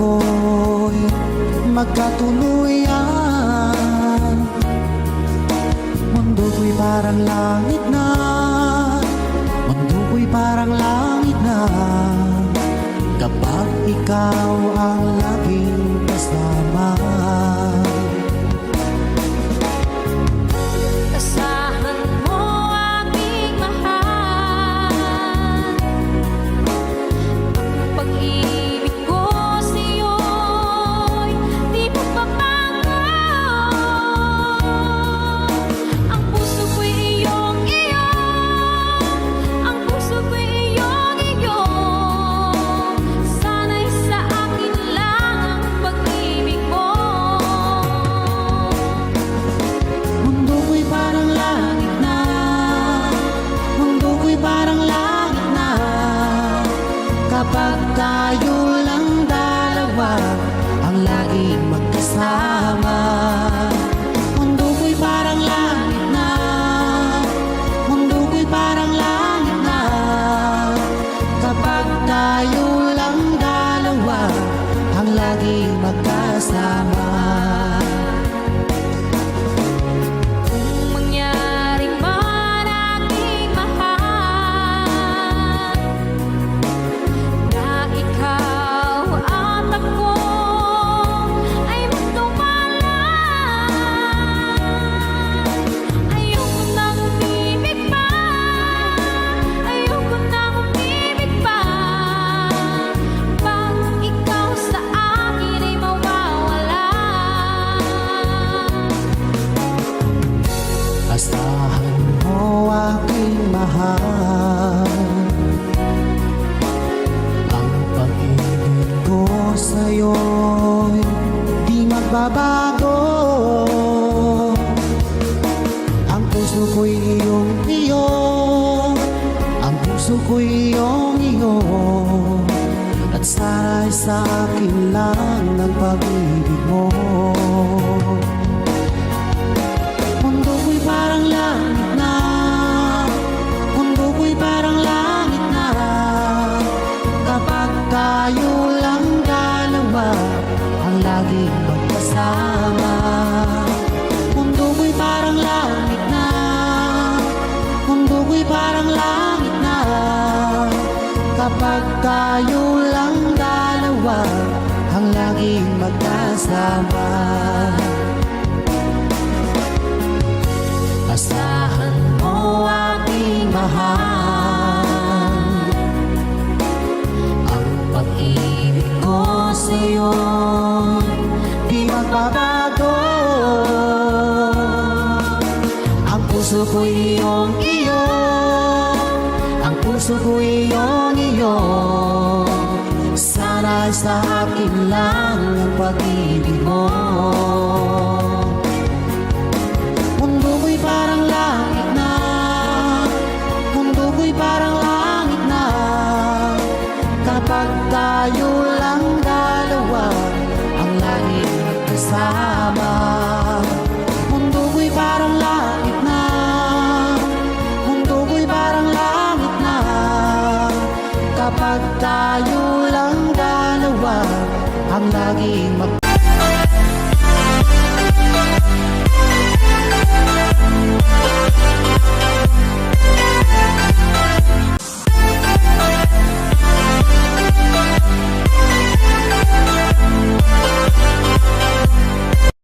ko'y magkatuluyan. Mundo ko'y parang langit na Mundo ko'y parang langit na. Kapag ikaw ang laging Kapag puso ko'y iyong iyo At sana'y sa akin lang ang pag-ibig mo tayo lang dalawa Ang laging magkasama. Asahan mo aking mahal. Ang pag-ibig ko sa'yo Di magbabago. Ang puso ko'y iyong iyo puso ko'y iyong iyo Sana'y sa akin lang ang pag-ibig mo. Mundo ko'y parang langit na. Mundo ko'y parang langit na. Kapag tayo lang dalawa Ang laging magkasama Kapag tayo lang dalawa Ang laging magkasama